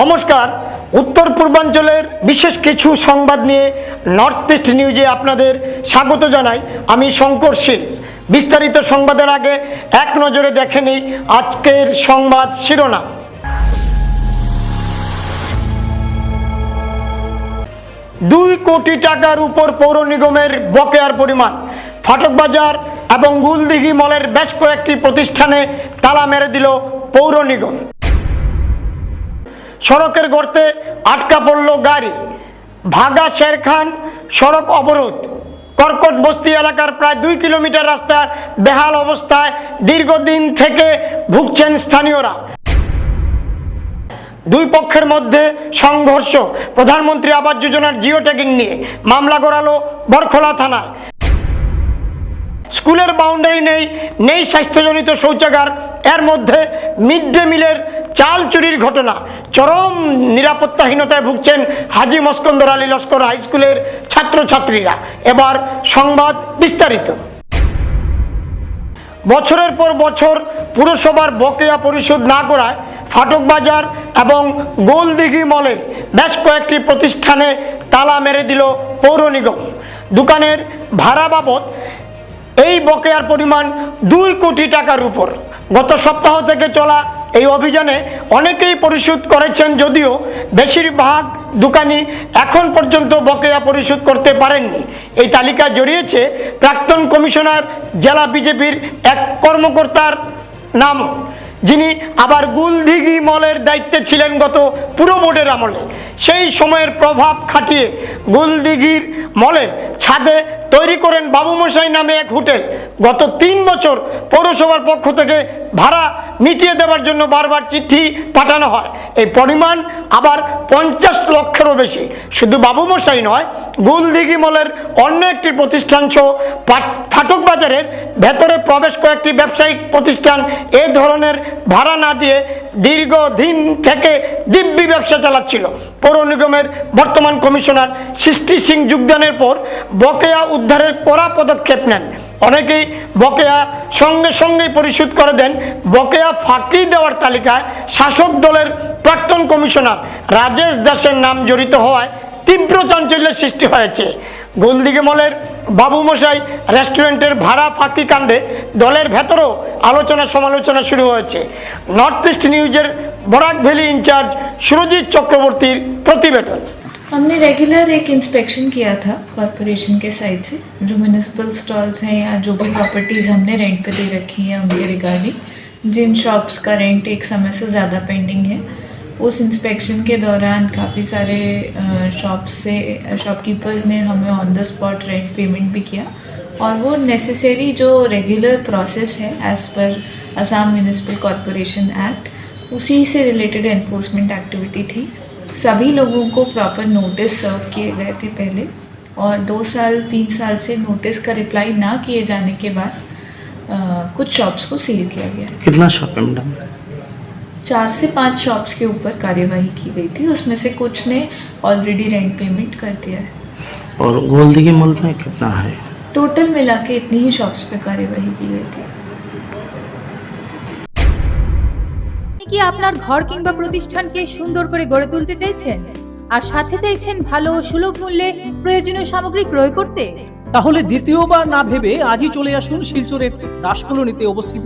নমস্কার। উত্তর পূর্বাঞ্চলের বিশেষ কিছু সংবাদ নিয়ে নর্থ ইস্ট নিউজে আপনাদের স্বাগত জানাই। আমি শঙ্কর শীল। বিস্তারিত সংবাদের আগে এক নজরে দেখে নিই আজকের সংবাদ শিরোনাম। দুই কোটি টাকার উপর পৌর নিগমের বকেয়ার পরিমাণ। ফাটক বাজার এবং গুলদিঘি মলের বেশ কয়েকটি প্রতিষ্ঠানে তালা মেরে দিল পৌর নিগম। সড়কের গর্তে আটকা পড়ল গাড়ি। ভাগা শেরখান সড়ক অবরোধ। কর্কট বস্তি এলাকার প্রায় দুই কিলোমিটার রাস্তা বেহাল অবস্থায় দীর্ঘদিন থেকে ভুগছেন স্থানীয়রা। দুই পক্ষের মধ্যে সংঘর্ষ। প্রধানমন্ত্রী আবাস যোজনার জিও ট্যাগিং নিয়ে মামলা গড়ালো বরখোলা থানায়। স্কুলের বাউন্ডারি নেই নেই স্বাস্থ্যজনিত শৌচাগার। এর মধ্যে মিড ডে মিলের চাল চুরির ঘটনা। চরম নিরাপত্তাহীনতায় ভুগছেন হাজি মস্কন্দর আলী লস্কর হাই স্কুলের ছাত্রছাত্রীরা। এবার সংবাদ বিস্তারিত। বছরের পর বছর পুরসভার বকেয়া পরিশোধ না করায় ফাটক বাজার এবং গোলদিঘি মলে বেশ কয়েকটি প্রতিষ্ঠানে তালা মেরে দিল পৌর নিগম। দোকানের ভাড়া বাবদ এই বকেয়ার পরিমাণ দুই কোটি টাকার উপর। গত সপ্তাহ থেকে চলা এই অভিযানে অনেকেই পরিশোধ করেছেন যদিও বেশিরভাগ দোকানি এখন পর্যন্ত বকেয়া পরিশোধ করতে পারেননি। এই তালিকা জড়িয়েছে প্রাক্তন কমিশনার, জেলা বিজেপির এক কর্মকর্তার নাম যিনি আবার গুলদিঘি মলের দায়িত্বে ছিলেন গত পুরো বোর্ডের আমলে। সেই সময়ের প্রভাব খাটিয়ে গুলদিঘির মলের ছাদে তৈরি করেন বাবুমশাই নামে এক হোটেল। গত তিন বছর পৌরসভার পক্ষ থেকে ভাড়া মিটিয়ে দেওয়ার জন্য বারবার চিঠি পাঠানো হয়। এই পরিমাণ আবার পঞ্চাশ লক্ষেরও বেশি। শুধু বাবুমশাই নয়, গুলদিঘি মলের অন্য একটি প্রতিষ্ঠান সহ ফাটক বাজারের ভেতরে প্রবেশ কয়েকটি ব্যবসায়িক প্রতিষ্ঠান এ ধরনের ভাড়া না দিয়ে দীর্ঘদিন থেকে দিব্যি ব্যবসা চালাচ্ছিল। পৌর নিগমের বর্তমান কমিশনার সৃষ্টি সিং যোগদানের পর বকেয়া উদ্ধারের কড়া পদক্ষেপ নেন। অনেকেই বকেয়া সঙ্গে সঙ্গেই পরিশোধ করে দেন। বকেয়া ফাঁকি দেওয়ার তালিকায় শাসক দলের প্রাক্তন কমিশনার রাজেশ দাসের নাম জড়িত হওয়ায় তীব্র চাঞ্চল্যের সৃষ্টি হয়েছে। গোলদিঘি মলের বাবুমশাই রেস্টুরেন্টের ভাড়া ফাঁকি কাণ্ডে দলের ভেতরেও আলোচনা সমালোচনা শুরু হয়েছে নর্থ ইস্ট নিউজের বরাক ভ্যালি ইনচার্জ সুরজিৎ চক্রবর্তীর প্রতিবেদন हमने रेगुलर एक इंस्पेक्शन किया था कॉरपोरेशन के साइड से जो म्यूनिसिपल स्टॉल्स हैं या जो भी प्रॉपर्टीज़ हमने रेंट पे दे रखी हैं उनके रिगार्डिंग जिन शॉप्स का रेंट एक समय से ज़्यादा पेंडिंग है उस इंस्पेक्शन के दौरान काफ़ी सारे शॉप से शॉपकीपर्स ने हमें on the spot rent payment भी किया। और वो नेसेसरी जो रेगुलर प्रोसेस है as per Assam municipal corporation act उसी से रिलेटेड एनफोर्समेंट एक्टिविटी थी। सभी लोगों को प्रॉपर नोटिस सर्व किए गए थे पहले और दो साल तीन साल से नोटिस का रिप्लाई ना किए जाने के बाद अ, कुछ शॉप्स को सील किया गया। कितना शॉप है मैडम चार से पांच शॉप्स के ऊपर कार्यवाही की गई थी उसमें से कुछ ने ऑलरेडी रेंट पेमेंट कर दिया है और गोलदिघी मॉल में कितना है टोटल मिला के इतनी ही शॉप्स पे कार्यवाही की गई थी আপনি কি আপনার ঘর কিংবা প্রতিষ্ঠানকে সুন্দর করে গড়ে তুলতে চাইছেন আর সাথে চাইছেন ভালো ও সুলভ মূল্যে প্রয়োজনীয় সামগ্রী ক্রয় করতে তাহলে দ্বিতীয়বার না ভেবে আজই চলে আসুন শিলচরের দাসকলোনিতে অবস্থিত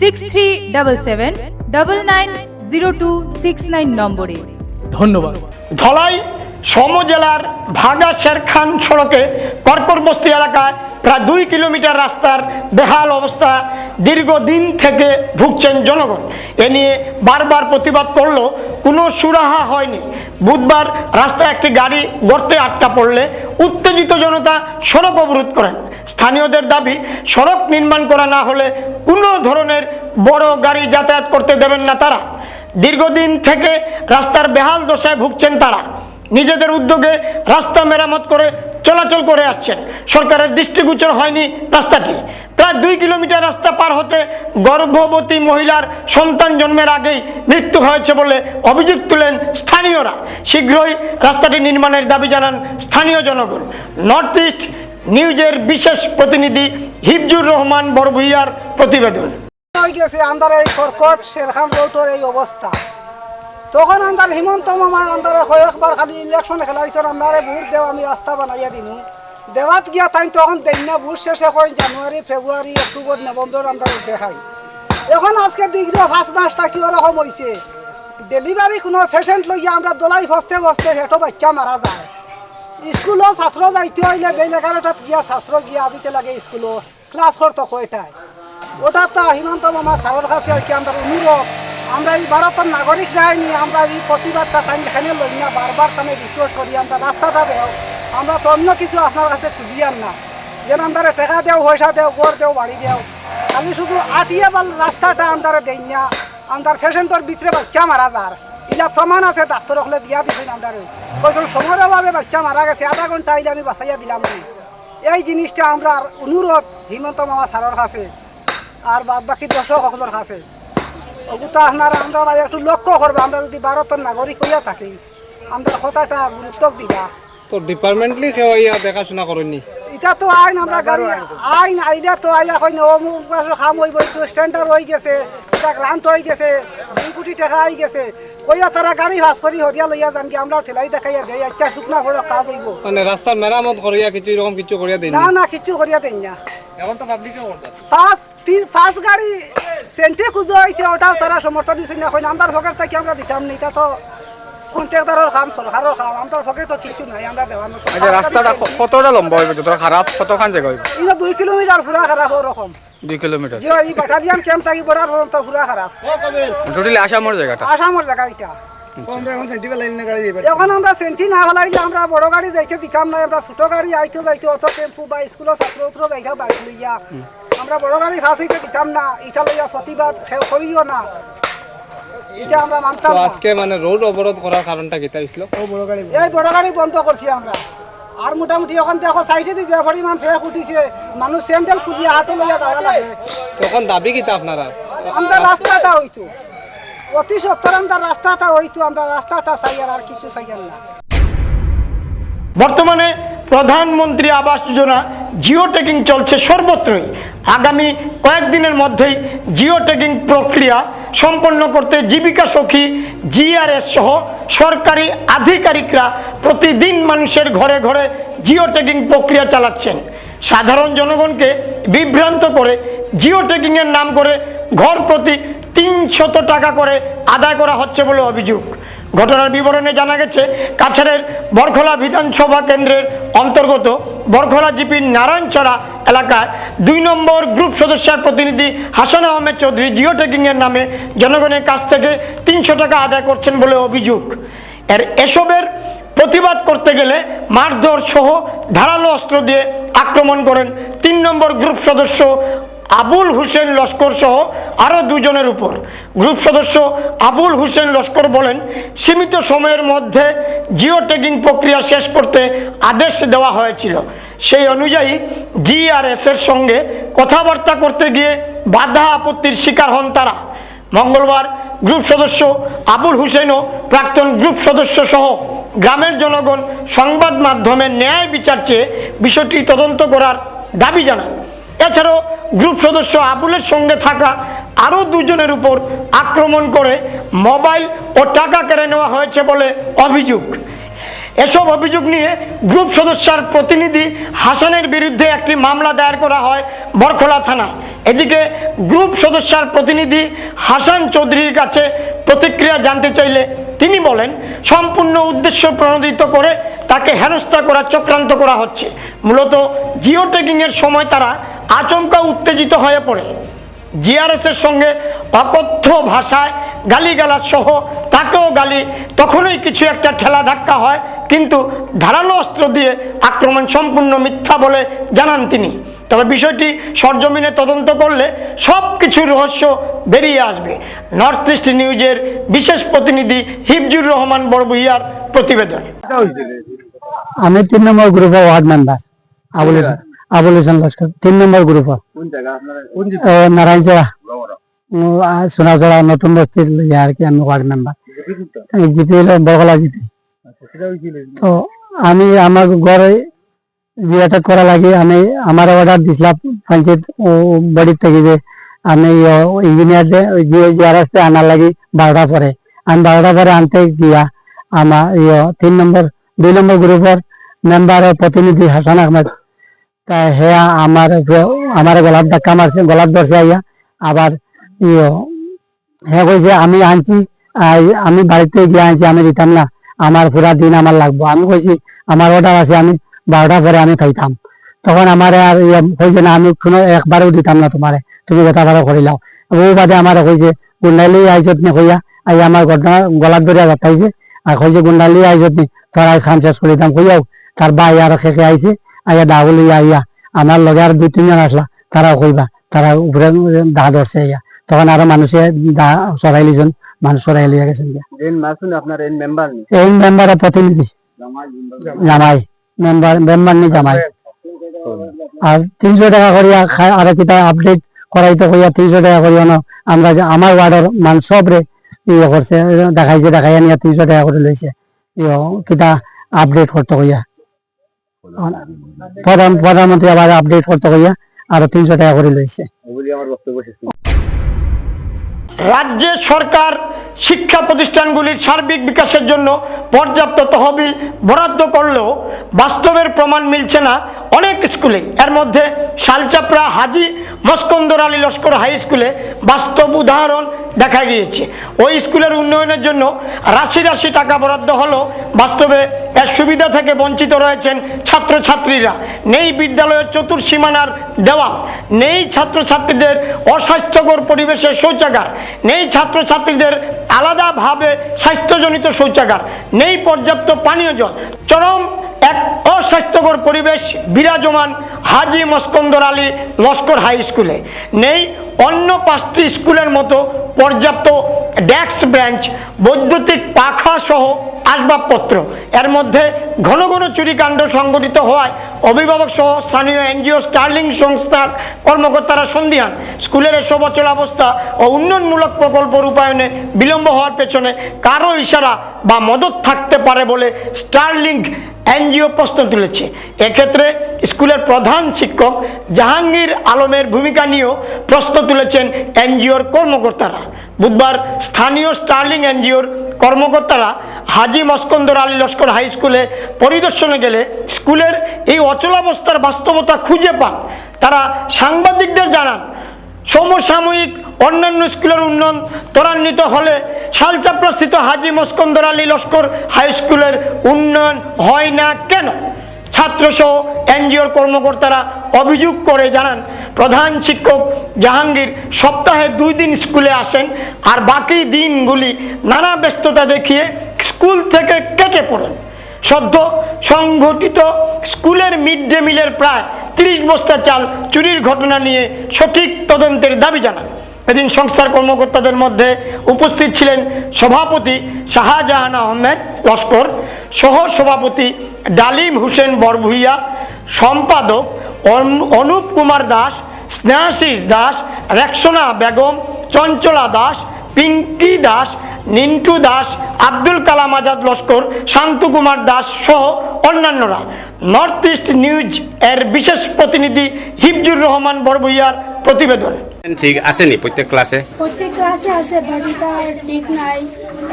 six three double seven double nine zero two six nine নম্বরে। ধন্যবাদ। ধলাই সমজেলার ভাগা শেরখান সড়কে কর্কর বস্তি এলাকায় প্রায় দুই কিলোমিটার রাস্তার বেহাল অবস্থা দীর্ঘদিন থেকে ভুগছেন জনগণ। এ নিয়ে বারবার প্রতিবাদ করলেও কোনো সুরাহা হয়নি। বুধবার রাস্তায় একটি গাড়ি গর্তে আটকা পড়লে উত্তেজিত জনতা সড়ক অবরোধ করেন। স্থানীয়দের দাবি সড়ক নির্মাণ করা না হলে কোনো ধরনের বড় গাড়ি যাতায়াত করতে দেবেন না তারা। দীর্ঘদিন থেকে রাস্তার বেহাল দশায় ভুগছেন তারা। নিজেদের উদ্যোগে রাস্তা মেরামত করে চলাচল করে আসছেন। সরকারের দৃষ্টিগোচর হয়নি রাস্তাটি। প্রায় দুই কিলোমিটার রাস্তা পার হতে গর্ভবতী মহিলার সন্তান জন্মের আগেই মৃত্যু হয়েছে বলে অভিযোগ তুলেন স্থানীয়রা। শীঘ্রই রাস্তাটি নির্মাণের দাবি জানান স্থানীয় জনগণ। নর্থ ইস্ট নিউজের বিশেষ প্রতিনিধি হিফজুর রহমান বড়ভুইয়ার প্রতিবেদন। এই তখন আন্দার হিমন্ত মামা আন্দারে কয়েকবার খালি ইলেকশন খেলাইছেন আন্দারে ভোট দেও আমি রাস্তা বানাইয়া দিমু। দেওয়াত গিয়া তাই তখন দেই না ভোট শেষে করেন জানুয়ারি ফেব্রুয়ারি অক্টোবর নভেম্বর আমরা দেখাই। এখন আজকে ডিগ্রি ফার্স্ট মাস থাকি ওরকম হয়েছে ডেলিভারি কোনো পেশেন্ট লইয়া আমরা দোলাই ফসতে ফসতে হেঁটো বাচ্চা মারা যায়। স্কুলও ছাত্র যাইতে হইলে বেল এগারোটাত গিয়া ছাত্র গিয়া দিতে লাগে স্কুলও ক্লাস করতো কয়টায় ওটা তো হিমন্ত মামা স্যারের কাছে আর কি আমরা অনুরোধ আমরা এই ভারতের নাগরিক যাইনি আমরা এই প্রতিবাদটা তাই এখানে লই না বারবার তানে রিকোয়েস্ট করি আমরা রাস্তাটা দেও, আমরা তো অন্য কিছু আপনার কাছে খুঁজিয়াম না। যেন আমরা টাকা দেও পয়সা দেও গড় দেও বাড়ি দেও আমি শুধু আটিয়া বাল রাস্তাটা আমরা দেই না আমার পেশেন্টর ভিতরে বাচ্চা মারা যার ইলা প্রমাণ আছে ডাক্তার হলে দিয়া দিছেন আমাদের কইছেন সময়ের অভাবে বাচ্চা মারা গেছে আধা ঘণ্টা আইলে আমি বাঁচাইয়া দিলাম। এই জিনিসটা আমরা অনুরোধ হিমন্ত মামা স্যারের কাছে আর বাদ বাকি দর্শক সকলের কাছে। ওগুতা আপনারা আমরা একটু লক্ষ্য করব আমরা যদি ভারতের নাগরিক হইয়া থাকি আমরা কথাটা গুরুত্ব দিবা। তো ডিপার্টমেন্টলি কেউ ইয়া দেখাশোনা করেননি? এটা তো আইন আমরা গাড়ি আইন আইলে তো আইলা কই না অমুক মাসের খাম হইব তো স্ট্যান্ডার্ড হয়ে গেছে এটা গ্রান্ট হয়ে গেছে দুই কোটি টাকা হয়ে গেছে। কইয়া তারা গাড়ি ভাস করি হরিয়া লইয়া যান কি আমরা ঠেলাই দেখাইয়া দেই আচ্ছা শুকনা করে কাজ হইব। মানে রাস্তার মেরামত করিয়া কিছু এরকম কিছু করিয়া দিন না? না কিছু করিয়া দেন না। ফার্স্ট তিন ফার্স্ট গাড়ি সেন্টে খুঁজো হইছে ওটাও তারা সমর্থন দিছে না কই নামদার তাই থেকে আমরা দিতাম না এটা তো কন্ট্রাক্টারের কাম সরকারের কাম আমাদের ফকেট তো কিছু নাই আমরা দেওয়ার মতো আচ্ছা রাস্তাটা কতটা লম্বা হইব যতটা খারাপ কতখান জায়গা হইব ইনো দুই কিলোমিটার পুরা খারাপ ওরকম দুই কিলোমিটার যে এই বাটালিয়ান ক্যাম্প থাকি বড়ার পর্যন্ত পুরা খারাপ টোটালি আসামর জায়গাটা আসামের জায়গা এটা। এখন আমরা সেন্টি না হলাইলে আমরা বড় গাড়ি যাইতে দিতাম না আমরা ছোট গাড়ি আইতে যাইতে অত টেম্পু বা স্কুলের ছাত্র উত্র যাইতে বাইক লইয়া আমরা বড় গাড়ি ফাঁসিতে দিতাম না এটা লইয়া প্রতিবাদ করিও না। এটা আমরা মানতাম তো না। আজকে মানে রোড অবরোধ করার কারণটা কিতা হইছিল? এই বড় গাড়ি বন্ধ করছি আমরা। আর মোটামুটি এখন দেখো সাইডে দিয়ে যে পরিমাণ ফেক উঠিছে মানুষ স্যান্ডেল খুঁজিয়ে হাতে লইয়া যাওয়া লাগে। তখন দাবি কিতা আপনারা? আমরা রাস্তাটা হইতো। অতি সত্তর আমরা রাস্তাটা হইতো আমরা রাস্তাটা চাই আর আর কিছু চাই না। বর্তমানে প্রধানমন্ত্রী আবাস যোজনা জিও ট্যাগিং চলছে সর্বত্রই। আগামী কয়েকদিনের মধ্যেই জিও ট্যাগিং প্রক্রিয়া সম্পন্ন করতে জীবিকা সখী, জিআরএস সহ সরকারি আধিকারিকরা প্রতিদিন মানুষের ঘরে ঘরে জিও ট্যাগিং প্রক্রিয়া চালাচ্ছেন। সাধারণ জনগণকে বিভ্রান্ত করে জিও ট্যাগিংয়ের নাম করে ঘর প্রতি তিনশত টাকা করে আদায় করা হচ্ছে বলে অভিযোগ। ঘটনার বিবরণে জানা গেছে, কাছাড়ের বরখলা বিধানসভা কেন্দ্রের অন্তর্গত বরখলা জিপির নারায়ণছড়া এলাকায় দুই নম্বর গ্রুপ সদস্যের প্রতিনিধি হাসান আহমেদ চৌধুরী জিও ট্যাগিংয়ের নামে জনগণের কাছ থেকে তিনশো টাকা আদায় করছেন বলে অভিযোগ। এর এসবের প্রতিবাদ করতে গেলে মারধর সহ ধারালো অস্ত্র দিয়ে আক্রমণ করেন তিন নম্বর গ্রুপ সদস্য আবুল হুসেন লস্কর সহ আরও দুজনের উপর। গ্রুপ সদস্য আবুল হুসেন লস্কর বলেন, সীমিত সময়ের মধ্যে জিও ট্যাগিং প্রক্রিয়া শেষ করতে আদেশ দেওয়া হয়েছিল। সেই অনুযায়ী জিআরএস এর সঙ্গে কথাবার্তা করতে গিয়ে বাধা আপত্তির শিকার হন তারা। মঙ্গলবার গ্রুপ সদস্য আবুল হুসেনও প্রাক্তন গ্রুপ সদস্য সহ গ্রামের জনগণ সংবাদ মাধ্যমে ন্যায় বিচার চেয়ে বিষয়টি তদন্ত করার দাবি জানান। এছাড়াও গ্রুপ সদস্য আবুলের সঙ্গে থাকা আরও দুজনের উপর আক্রমণ করে মোবাইল ও টাকা কেড়ে নেওয়া হয়েছে বলে অভিযোগ। এসব অভিযোগ নিয়ে গ্রুপ সদস্যার প্রতিনিধি হাসানের বিরুদ্ধে একটি মামলা দায়ের করা হয় বরখোলা থানা। এদিকে গ্রুপ সদস্যার প্রতিনিধি হাসান চৌধুরীর কাছে প্রতিক্রিয়া জানতে চাইলে তিনি বলেন, সম্পূর্ণ উদ্দেশ্য প্রণোদিত করে তাকে হেনস্থা করার চক্রান্ত করা হচ্ছে। মূলত জিও ট্যাগিংয়ের সময় তারা আচমকা উত্তেজিত হয়ে পড়ে। জিআরএসের সঙ্গে অকথ্য ভাষায় গালিগালাজ সহ তাকেও গালি, তখনই কিছু একটা ঠেলা ধাক্কা হয় কিন্তু ধারালো অস্ত্র দিয়ে আক্রমণ সম্পূর্ণ মিথ্যা বলে জানান তিনি। তবে বিষয়টি সরজমিনে তদন্ত করলে সব কিছুর রহস্য বেরিয়ে আসবে। নর্থ ইস্ট নিউজের বিশেষ প্রতিনিধি হিফজুর রহমান বড়বুইয়ার প্রতিবেদন। আমি তিন নম্বর গ্রুপের ওয়ার্ড মেম্বার আবুল হোসেন আবুল হোসেন লস্কর তিন নম্বর গ্রুপ নারায়ণচড়া। সোনাচড়া নতুন বস্তির ইয়ে আর কি আমি ওয়ার্ড মেম্বার জিপি হলো বগলা জিপি তো আমি আমার ঘরে যেটা করা লাগে, আমি আমার অর্ডার দিছিলাম পঞ্চায়েত বাড়ির থেকে যে আমি ইঞ্জিনিয়ার যে রাস্তায় আনার লাগি বারোটা পরে। আমি বারোটা পরে আনতে গিয়া আমার ইয়ে তিন নম্বর, দুই নম্বর গ্রুপের মেম্বার প্রতিনিধি হাসান আহমেদ, তা হে আমার আমার গলার ধাক্কা মারছে, গলার ধরছে আইয়া আবার ইয়ে হ্যাঁ কইছে, আমি আনছি আমি বাড়িতে গিয়ে আনছি, আমি দিতাম না। আমার পুরা দিন আমার লাগবো। আমি কইছি, আমার অর্ডার আছে, আমি বারোটা পরে আমি খাইতাম। তখন আমার আর ইয়ে কইছে, না, আমি কোনো একবারও দিতাম না তোমারে। তুমি কথা ভালো করিলাও ও বাদে আমার কইছে গুন্ডালি আইছত নি কইয়া, আই আমার ঘটনা গলার ধরিয়া বাতাইছে আর কইছে গুন্ডালি আইছত নি তোরা খান শেষ করে দিতাম কইয়াও, তার ভাই আর খেকে আইছে, আইয়া দা বলি আইয়া, আমার লগে আর দুই তিনজন আসলা, তারাও কইবা, তারা উপরে দা ধরছে আইয়া। তখন আরও মানুষে দা সরাই লিজন। মানুষ সরাই লিয়া গেছেন। এই প্রতিনিধি। জামাই মেম্বার মেম্বার নি জামাই। আর তিনশো টাকা করিয়া আর কিতা আপডেট করাইতে তিনশো টাকা করিয়া ন আমরা যে আমার ওয়ার্ডের মান সবরে ইয়ে করছে দেখাইছে দেখাইয়া নিয়ে তিনশো টাকা করে লইছে। ইয়ে কিতা আপডেট করতে কইয়া। প্রধান প্রধানমন্ত্রী আবার আপডেট করতে কইয়া আর তিনশো টাকা করে লইছে। রাজ্যের সরকার শিক্ষা প্রতিষ্ঠানগুলির সার্বিক বিকাশের জন্য পর্যাপ্ত তহবিল বরাদ্দ করলেও বাস্তবের প্রমাণ মিলছে না অনেক স্কুলে। এর মধ্যে শালচাপড়া হাজি মস্কন্দর আলী লস্কর হাই স্কুলে বাস্তব উদাহরণ দেখা গিয়েছে। ওই স্কুলের উন্নয়নের জন্য রাশি রাশি টাকা বরাদ্দ হলেও বাস্তবে এর সুবিধা থেকে বঞ্চিত রয়েছেন ছাত্রছাত্রীরা। নেই বিদ্যালয়ের চতুর্সীমানার দেওয়া নেই ছাত্রছাত্রীদের অস্বাস্থ্যকর পরিবেশের শৌচাগার, নেই ছাত্রছাত্রীদের আলাদাভাবে স্বাস্থ্যজনিত শৌচাগার, নেই পর্যাপ্ত পানীয় জল। চরম এক অস্বাস্থ্যকর পরিবেশ বিরাজমান হাজি মস্কন্দর আলী লস্কর হাই স্কুলে। নেই অন্য পাঁচটি স্কুলের মতো পর্যাপ্ত ডেস্ক বেঞ্চ, বৈদ্যুতিক পাখা সহ আসবাবপত্র। এর মধ্যে ঘন ঘন চুরিকাণ্ড সংঘটিত হওয়ায় অভিভাবক সহ স্থানীয় এনজিও স্টার্লিং সংস্থার কর্মকর্তারা সন্ধিহান। স্কুলের এসব অবস্থা ও উন্নয়নমূলক প্রকল্প রূপায়ণে বিলম্ব হওয়ার পেছনে কারও ইশারা বা মদত থাকতে পারে বলে স্টারলিংক এনজিও প্রশ্ন তুলেছে। এক্ষেত্রে স্কুলের প্রধান শিক্ষক জাহাঙ্গীর আলমের ভূমিকা নিয়েও প্রশ্ন তুলেছেন এনজিওর কর্মকর্তারা। বুধবার স্থানীয় স্টার্লিং এনজিওর কর্মকর্তারা হাজি মস্কন্দর আলী লস্কর হাই স্কুলে পরিদর্শনে গেলে স্কুলের এই অচলাবস্থার বাস্তবতা খুঁজে পান। তারা সাংবাদিকদের জানান, সমসাময়িক অন্যান্য স্কুলের উন্নয়ন ত্বরান্বিত হলে শালচাপড়াস্থিত হাজি মস্কন্দর আলী লস্কর হাই স্কুলের উন্নয়ন হয় না কেন? ছাত্রসহ এনজিওর কর্মকর্তারা অভিযোগ করে জানান প্রধান শিক্ষক জাহাঙ্গীর সপ্তাহে দুই দিন স্কুলে আসেন আর বাকি দিনগুলি নানা ব্যস্ততা দেখিয়ে স্কুল থেকে কেটে পড়েন। সদ্য সংঘটিত স্কুলের মিড ডে মিলের প্রায় তিরিশ বস্তা চাল চুরির ঘটনা নিয়ে সঠিক তদন্তের দাবি জানান। এদিন সংস্থার কর্মকর্তাদের মধ্যে উপস্থিত ছিলেন সভাপতি শাহজাহান আহমেদ লস্কর সহ সভাপতি ডালিম হোসেন বরভুইয়া সম্পাদক অন- অনুপ কুমার দাস স্নেহাশিস দাস, রেকসোনা বেগম, চঞ্চলা দাস, পিঙ্কি দাস, নিন্টু দাস, আব্দুল কালাম আজাদ লস্কর, শান্তু কুমার দাস সহ অন্যান্যরা। নর্থ ইস্ট নিউজ এর বিশেষ প্রতিনিধি হিফজুর রহমান বড়ভুইয়ার প্রতিবেদন। ঠিক আসেনি প্রত্যেক ক্লাসে? প্রত্যেক ক্লাসে আছে বাকিটা ঠিক নাই।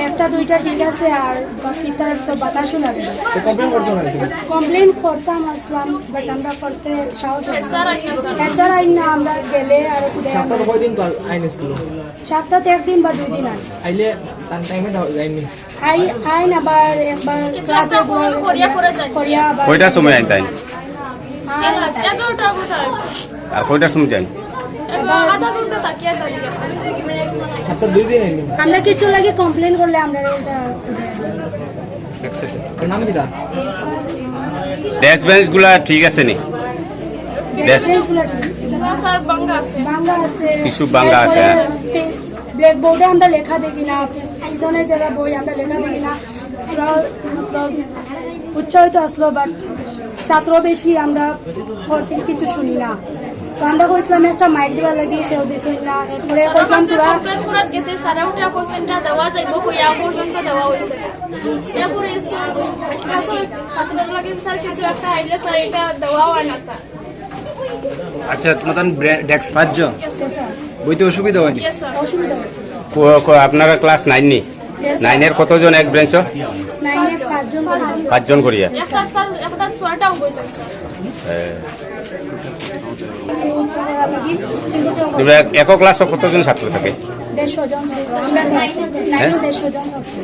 একটা দুইটা ঠিক আছে আর বাকিটা তো বাতাসও লাগে কমপ্লেন করতাম আসলাম বাট আমরা করতে সাহস হেডস্যার আইন না আমরা গেলে আর সপ্তাহে একদিন বা দুই দিন আই আই আইন আবার একবার ক্লাসে করিয়া আবার কয়টার সময় আইন তাই আর কয়টার সময় যাই আমরা কিছু লাগে কমপ্লেন করলে আমরা বেঞ্চগুলা ঠিক আছে নি? কিছু বাঙ্গা আছে, হ্যাঁ। আমরা লেখা দেখি না। পিছনে যারা বই আমরা লেখা দেখি না। আসলো বাট ছাত্র বেশি আমরা ঘর থেকে কিছু শুনি না। তো আমরা কইছিলাম একটা মাইক দিবার লাগি সেও দিছিল না এরপরে কইছিলাম পুরা কমপ্লেন গেছে সারা উঠা পার্সেন্টটা দেওয়া যাইব হইয়া পর্যন্ত দেওয়া হয়েছে না এরপরে স্কুল ক্লাসও ছাত্রদের লাগে স্যার কিছু একটা আইলে স্যার এটা দেওয়া হয় না স্যার আচ্ছা তোমার ডেস্ক পাঁচজন? স্যার বইতে অসুবিধা হয়নি অসুবিধা ক- আপনারা ক্লাস নাইন নি? নাইনের কতজন এক ব্রেঞ্চ নাইনে পাঁচজন পাঁচজন পাঁচজন করিয়া। একটা স্যার একটা ছয়টাও বইছেন স্যার করা লাগি কিন্তু তোমরা এক- এক ক্লাসে কতজন ছাত্র থাকে দেড়শো জন ছাত্র। আমরা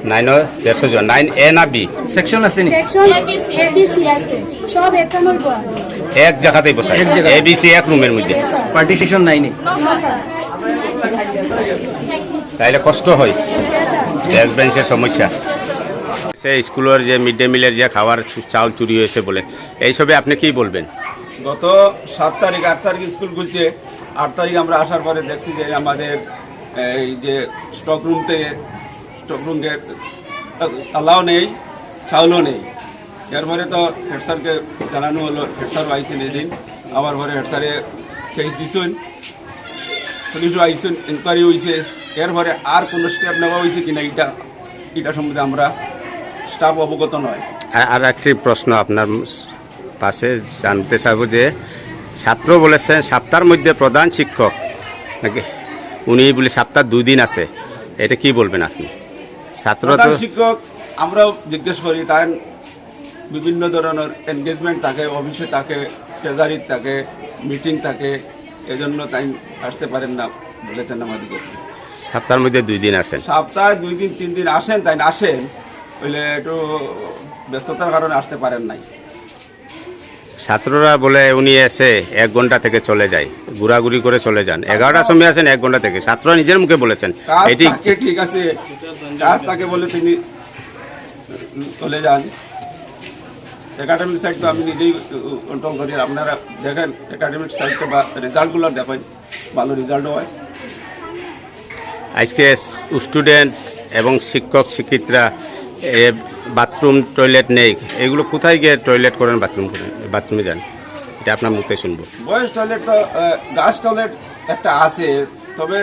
নাইনে দেড়শো জন। নাইন এ না বি সেকশন আছে নি? নই এক জায়গাতেই বসায়। এ বি সি এক রুমের মধ্যে। পার্টিশন নাইনি তাইলে কষ্ট হয়। এক বেঞ্চের সমস্যা। সে স্কুলের যে মিড ডে মিলের যে খাওয়ার চাউল চুরি হয়েছে বলে। এইসবে আপনি কি বলবেন? গত সাত তারিখ, আট তারিখ স্কুল খুলছে। আট তারিখ আমরা আসার পরে দেখছি যে আমাদের, এই যে স্টক থেকে স্টক রুমকে তালাও নেই, চাউলও নেই। এরপরে তো হেড স্যারকে জানানো হলো হেড স্যারও আইসেন এদিন। আমার পরে হেড স্যারে কেস দিছেন। পুলিশও আইসেন ইনকোয়ারি হয়েছে এরপরে আর কোনো স্টেপ নেওয়া হয়েছে কিনা এটা এটা সম্বন্ধে আমরা স্টাফ অবগত নয়। আর একটি প্রশ্ন আপনার পাশে জানতে চাইব যে ছাত্র বলেছেন সপ্তাহের মধ্যে প্রধান শিক্ষক। নাকি? উনি বলে সপ্তাহ দুই দিন আছে। এটা কি বলবেন আপনি? ছাত্র তো শিক্ষক আমরাও জিজ্ঞেস করি তার বিভিন্ন ধরনের এনগেজমেন্ট থাকে অফিসে থাকে ট্রেজারির থাকে মিটিং থাকে এজন্য তাই আসতে পারেন না বলেছেন আমাদেরকে। সপ্তাহের মধ্যে দুই দিন আছেন। সপ্তাহে দুই দিন তিন দিন আসেন তাই আসেন হইলে একটু ব্যস্ততার কারণে আসতে পারেন নাই। ছাত্ররা বলে উনি এসে এক ঘণ্টা থেকে চলে যায় ঘোরাঘুরি করে চলে যান। এগারোটার সময় আসেন এক ঘণ্টা থেকে। ছাত্ররা নিজের মুখে বলেছেন এটি ঠিক আছে কাজ তাকে বলে তিনি চলে যান। একাডেমিক সাইড তো আমি নিজেই কন্ট্রোল করি আপনারা দেখেন একাডেমিক সাইডটা বা রেজাল্টগুলো দেখেন ভালো রেজাল্টও হয়। আজকে স্টুডেন্ট এবং শিক্ষক শিক্ষিতরা এ, বাথরুম টয়লেট নেই। এগুলো কোথায় গিয়ে টয়লেট করেন বাথরুম করেন? বাথরুমে যান, এটা আপনার মুখে শুনব। বয়স টয়লেট তো গাছ টয়লেট একটা আছে, তবে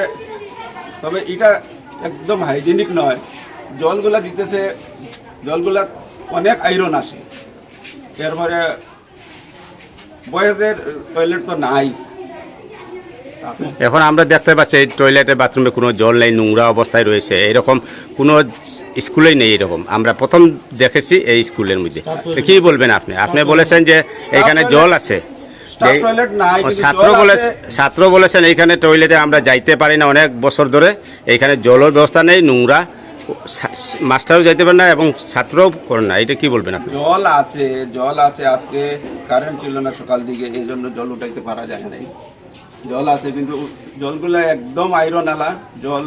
তবে এটা একদম হাইজেনিক নয়। জলগুলা দিতেছে, জলগুলা অনেক আয়রন আসে। এরপরে বয়সের টয়লেট তো নাই। এখন আমরা দেখতে পাচ্ছি এই টয়লেটে বাথরুমে কোনো জল নেই নোংরা অবস্থায় রয়েছে। এরকম কোনো স্কুলেই নেই এরকম। আমরা প্রথম দেখেছি এই স্কুলের মধ্যে। কি বলবেন আপনি? আপনি বলেছেন যে এখানে জল আছে। ছাত্র বলে ছাত্র বলেছেন এইখানে টয়লেটে আমরা যাইতে পারি না অনেক বছর ধরে। এইখানে জলের ব্যবস্থা নেই নোংরা। মাস্টারও যাইতে পারে না এবং ছাত্রও করেন না। এটা কি বলবেন আপনি? জল আছে জল আছে। আজকে কারেন্ট ছিল না সকাল দিকে এই জন্য জল উঠাইতে পারা যায় নাই। জল আছে কিন্তু জলগুলো একদম আয়রন আলা জল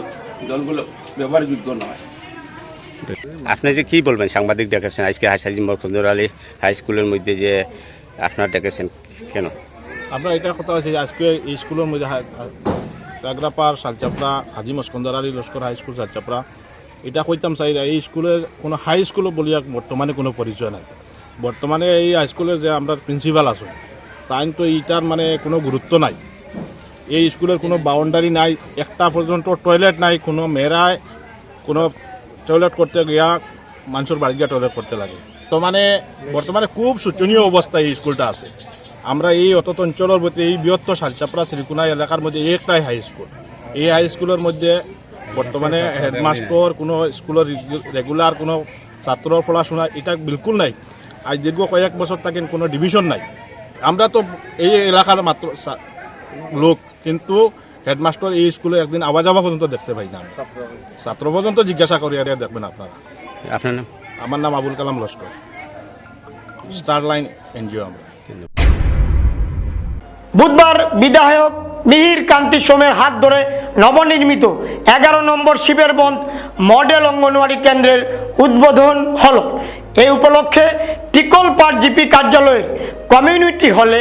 জলগুলো ব্যবহারযোগ্য নয়। আপনি যে কি বলবেন? সাংবাদিক ডেকেছেন আজকে হাসাজি মরকুন্দর আলী হাই স্কুলের মধ্যে যে আপনার ডেকেছেন কেন? আমরা এটা কথা আছে যে আজকে এই স্কুলের মধ্যে কাগরাপাড় সালচাপড়া হাজি মস্কন্দর আলী লস্কর হাই স্কুল সালচাপড়া এটা কইতাম চাই এই স্কুলের কোনো হাই স্কুল বলিয়া বর্তমানে কোনো পরিচয় নাই। বর্তমানে এই হাই স্কুলের যে আমরা প্রিন্সিপাল আছো তাই তো এইটার মানে কোনো গুরুত্ব নাই। এই স্কুলের কোনো বাউন্ডারি নাই, একটা পর্যন্ত টয়লেট নাই, কোনো মেয়েরায় কোনো টয়লেট করতে গিয়া মানুষের বাড়ি গিয়া টয়লেট করতে লাগে। তো মানে বর্তমানে খুব শোচনীয় অবস্থায় এই স্কুলটা আছে। আমরা এই অত অঞ্চলের মধ্যে, এই বৃহত্তর সালচাপড়া শ্রীকুনা এলাকার মধ্যে একটাই হাই স্কুল এই হাই স্কুলের মধ্যে বর্তমানে হেডমাস্টার কোনো স্কুলের রেগুলার কোনো ছাত্রর পড়াশোনা, এটা বিলকুল নাই। আজ দীর্ঘ কয়েক বছর থাকেন কোনো ডিভিশন নাই। আমরা তো এই এলাকার মাত্র লোক। কিন্তু হেডমাস্টার এই স্কুলে একদিন আওয়া যাওয়া পর্যন্ত দেখতে পাই না ছাত্র পর্যন্ত জিজ্ঞাসা করি আর দেখবেন আপনারা? আপনার নাম? আমার নাম Abul Kalam Laskar. Star line NGO আমরা। বুধবার বিধায়ক মিহির কান্তি সোমের হাত ধরে নবনির্মিত এগারো নম্বর শিবের বন্ধ মডেল অঙ্গনওয়াড়ি কেন্দ্রের উদ্বোধন হল। এই উপলক্ষে টিকল টিকলপাড় জিপি কার্যালয়ের কমিউনিটি হলে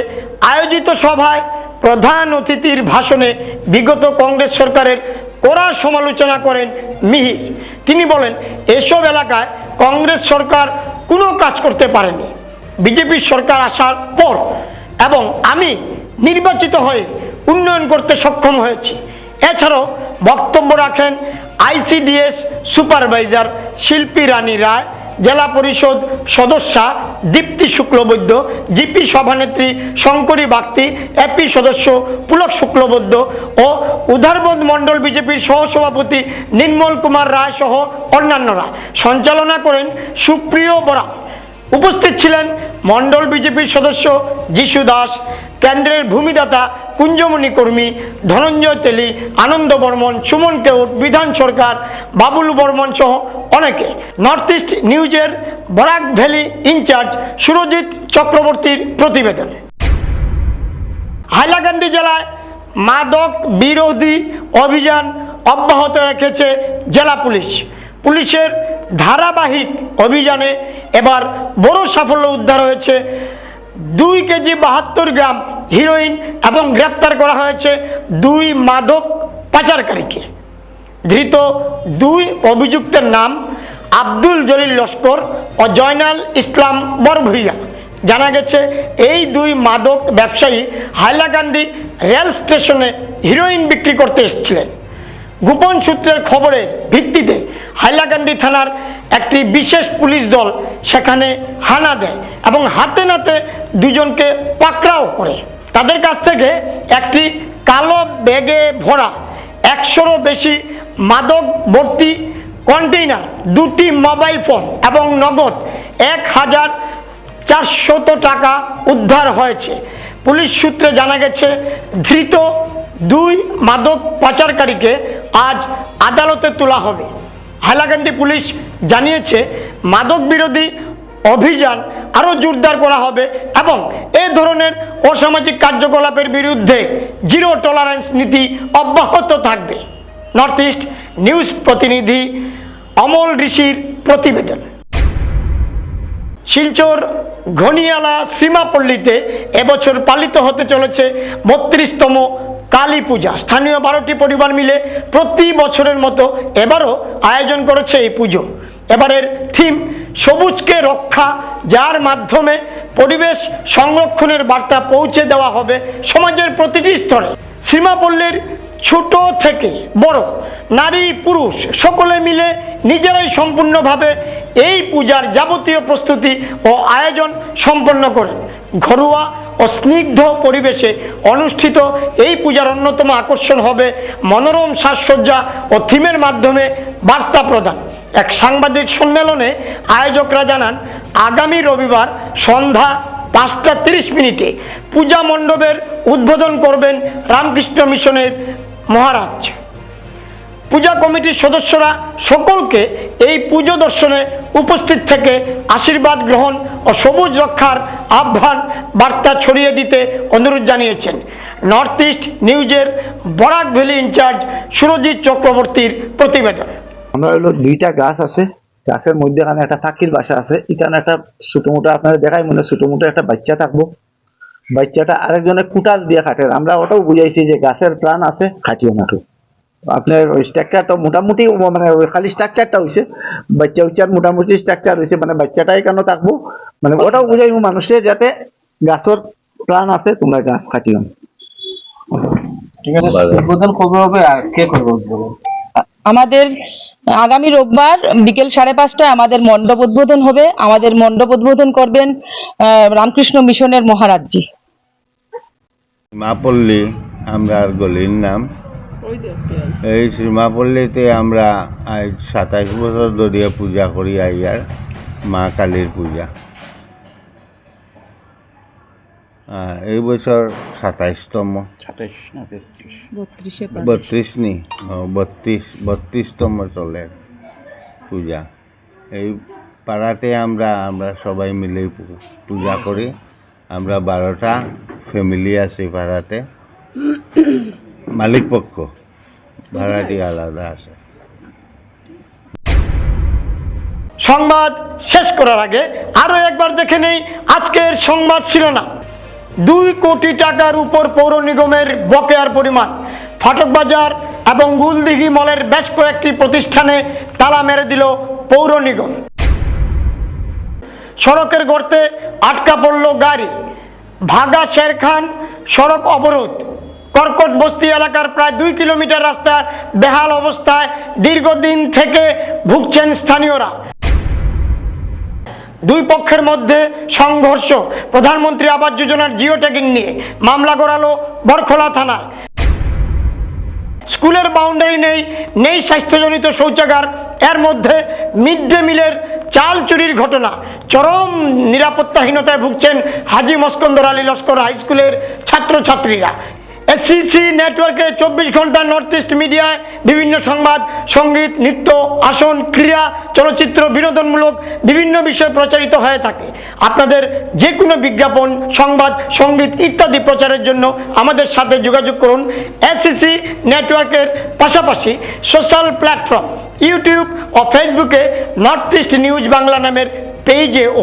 আয়োজিত সভায় প্রধান অতিথির ভাষণে বিগত কংগ্রেস সরকারের কড়া সমালোচনা করেন মিহির। তিনি বলেন, এসব এলাকায় কংগ্রেস সরকার কোনো কাজ করতে পারেনি। বিজেপির সরকার আসার পর এবং আমি নির্বাচিত হয়ে উন্নয়ন করতে সক্ষম হয়েছি। এছাড়াও বক্তব্য রাখেন আইসিডিএস সুপারভাইজার শিল্পী রানী রায় জেলা পরিষদ সদস্যা দীপ্তি শুক্লবৈদ্য, জিপি সভানেত্রী শঙ্করী বাগতি, এপি সদস্য পুলক শুক্লবৈদ্য ও উদারবোধ মণ্ডল বিজেপির সহসভাপতি নির্মল কুমার রায় সহ অন্যান্যরা। সঞ্চালনা করেন সুপ্রিয় বরা উপস্থিত ছিলেন মণ্ডল বিজেপির সদস্য যিশু দাস, কেন্দ্রের ভূমিদাতা কুঞ্জমণি কর্মী ধনঞ্জয় তেলি, আনন্দ বর্মন, সুমন কেউট, বিধান সরকার, বাবুল বর্মন সহ অনেকে। নর্থ ইস্ট নিউজের বরাক ভ্যালি ইনচার্জ সুরজিৎ চক্রবর্তীর প্রতিবেদন। হাইলাকান্দি জেলায় মাদক বিরোধী অভিযান অব্যাহত রেখেছে জেলা পুলিশ। পুলিশের ধারাবাহিক অভিযানে এবার বড় সাফল্য উদ্ধার হয়েছে। দুই কেজি বাহাত্তর গ্রাম হিরোইন এবং গ্রেপ্তার করা হয়েছে দুই মাদক পাচারকারীকে। ধৃত দুই অভিযুক্তের নাম আব্দুল জলিল লস্কর ও জয়নাল ইসলাম বরভুইয়া। জানা গেছে, এই দুই মাদক ব্যবসায়ী হাইলাকান্দি রেল স্টেশনে হিরোইন বিক্রি করতে এসেছিলেন। গোপন সূত্রের খবরের ভিত্তিতে হাইলাকান্দি থানার একটি বিশেষ পুলিশ দল সেখানে হানা দেয় এবং হাতে নাতে দুজনকে পাকড়াও করে। তাদের কাছ থেকে একটি কালো ব্যাগে ভরা একশোরও বেশি মাদক ভর্তি কন্টেইনার, দুটি মোবাইল ফোন এবং নগদ এক হাজার চারশত টাকা উদ্ধার হয়েছে। পুলিশ সূত্রে জানা গেছে, ধৃত দুই মাদক পাচারকারীকে আজ আদালতে তোলা হবে। হাইলাকান্দি পুলিশ জানিয়েছে, মাদক বিরোধী অভিযান আরও জোরদার করা হবে এবং এ ধরনের অসামাজিক কার্যকলাপের বিরুদ্ধে জিরো টলারেন্স নীতি অব্যাহত থাকবে। নর্থ ইস্ট নিউজ প্রতিনিধি অমল ঋষির প্রতিবেদন। শিলচর ঘনিয়ালা সীমাপল্লীতে এবছর পালিত হতে চলেছে বত্রিশতম কালী পূজা। স্থানীয় বারোটি পরিবার মিলে প্রতি বছরের মতো এবারও আয়োজন করেছে এই পুজো। এবারের থিম সবুজকে রক্ষা, যার মাধ্যমে পরিবেশ সংরক্ষণের বার্তা পৌঁছে দেওয়া হবে সমাজের প্রতিটি স্তরে। সীমাপল্লীর ছোট থেকে বড়, নারী, পুরুষ, সকলে মিলে নিজেরাই সম্পূর্ণভাবে এই পূজার যাবতীয় প্রস্তুতি ও আয়োজন সম্পন্ন করেন। ঘরোয়া ও স্নিগ্ধ পরিবেশে অনুষ্ঠিত এই পূজার অন্যতম আকর্ষণ হবে মনোরম সাজসজ্জা ও থিমের মাধ্যমে বার্তা প্রদান। এক সাংবাদিক সম্মেলনে আয়োজকরা জানান, আগামী রবিবার সন্ধ্যা পাঁচটা তিরিশ মিনিটে পূজা মণ্ডপের উদ্বোধন করবেন রামকৃষ্ণ মিশনের মহারাজ। পূজা কমিটির সদস্যরা সকলকে এই পুজো দর্শনে উপস্থিত থেকে আশীর্বাদ গ্রহণ ও সবুজ রক্ষার আহ্বান বার্তা ছড়িয়ে দিতে অনুরোধ জানিয়েছেন। নর্থ ইস্ট নিউজের বরাক ভ্যালি ইনচার্জ সুরজিৎ চক্রবর্তীর প্রতিবেদন। আমরা হলো দুইটা গাছ আছে। গাছের মধ্যে এখানে একটা পাখির বাসা আছে। এখানে একটা ছোটো মোটো আপনারা দেখাই, মনে ছোটো মোটো একটা বাচ্চা থাকব। বাচ্চাটা আরেকজনে কুটাস দিয়ে কাটে আমরা ওটাও বুঝাইছি যে গাছের প্রাণ আছে খাটিও নাটু আপনার ওই স্ট্রাকচারটা মোটামুটি মানে ওই খালি স্ট্রাকচারটা হয়েছে বাচ্চা উচ্চার মোটামুটি স্ট্রাকচার হয়েছে মানে বাচ্চাটাই কেন থাকব? মানে ওটাও বুঝাইবো মানুষের যাতে গাছের প্রাণ আছে তোমরা গাছ কাটিও না। ঠিক আছে উদ্বোধন কবে হবে আর কে করবে উদ্বোধন আমাদের আগামী রোববার বিকেল সাড়ে পাঁচটায় আমাদের মণ্ডপ উদ্বোধন হবে। আমাদের মণ্ডপ উদ্বোধন করবেন আহ, রামকৃষ্ণ মিশনের মহারাজজি। সীমাপল্লী আমরার গলির নাম। এই সীমাপল্লীতে আমরা আজ সাতাইশ বছর ধরে পূজা করি আইয়ার মা কালীর পূজা। এই বছর সাতাইশতম। বত্রিশ নি? বত্রিশ বত্রিশতম চলে পূজা। এই পাড়াতে আমরা আমরা সবাই মিলে পূজা করি। আমরা বারোটা ফ্যামিলি আছে ভাড়াতে। মালিক পক্ষ, ভাড়াটি আলাদা আছে। সংবাদ শেষ করার আগে আরও একবার দেখে নেই, আজকের সংবাদ ছিল না দুই কোটি টাকার উপর পৌর নিগমের বকেয়ার পরিমাণ। ফাটক বাজার এবং গুলদিঘি মলের বেশ কয়েকটি প্রতিষ্ঠানে তালা মেরে দিল পৌর নিগম। সড়কের গর্তে আটকা পড়ল গাড়ি। ভাগা শেরখান সড়ক অবরোধ। কর্কট বস্তি এলাকার প্রায় দুই কিলোমিটার রাস্তার বেহাল অবস্থায় দীর্ঘদিন থেকে ভুগছেন স্থানীয়রা। দুই পক্ষের মধ্যে সংঘর্ষ। প্রধানমন্ত্রী আবাস যোজনার জিও ট্যাগিং নিয়ে মামলা গড়ালো বরখোলা থানায়। স্কুলের বাউন্ডারি নেই নেই স্বাস্থ্যজনিত শৌচাগার। এর মধ্যে মিড ডে মিলের চাল চুরির ঘটনা। চরম নিরাপত্তাহীনতায় ভুগছেন হাজি মস্কন্দর আলী লস্কর হাই স্কুলের ছাত্রছাত্রীরা। এসসিসি নেটওয়ার্কে চব্বিশ ঘণ্টা নর্থ ইস্ট মিডিয়ায় বিভিন্ন সংবাদ, সংগীত, নৃত্য, আসন ক্রীড়া চলচ্চিত্র, বিনোদনমূলক বিভিন্ন বিষয় প্রচারিত হয়ে থাকে। আপনাদের যে কোনো বিজ্ঞাপন, সংবাদ, সংগীত ইত্যাদি প্রচারের জন্য আমাদের সাথে যোগাযোগ করুন এসসিসি নেটওয়ার্কের পাশাপাশি সোশ্যাল প্ল্যাটফর্ম ইউটিউব ও ফেসবুকে নর্থ ইস্ট নিউজ বাংলা নামের পেজেও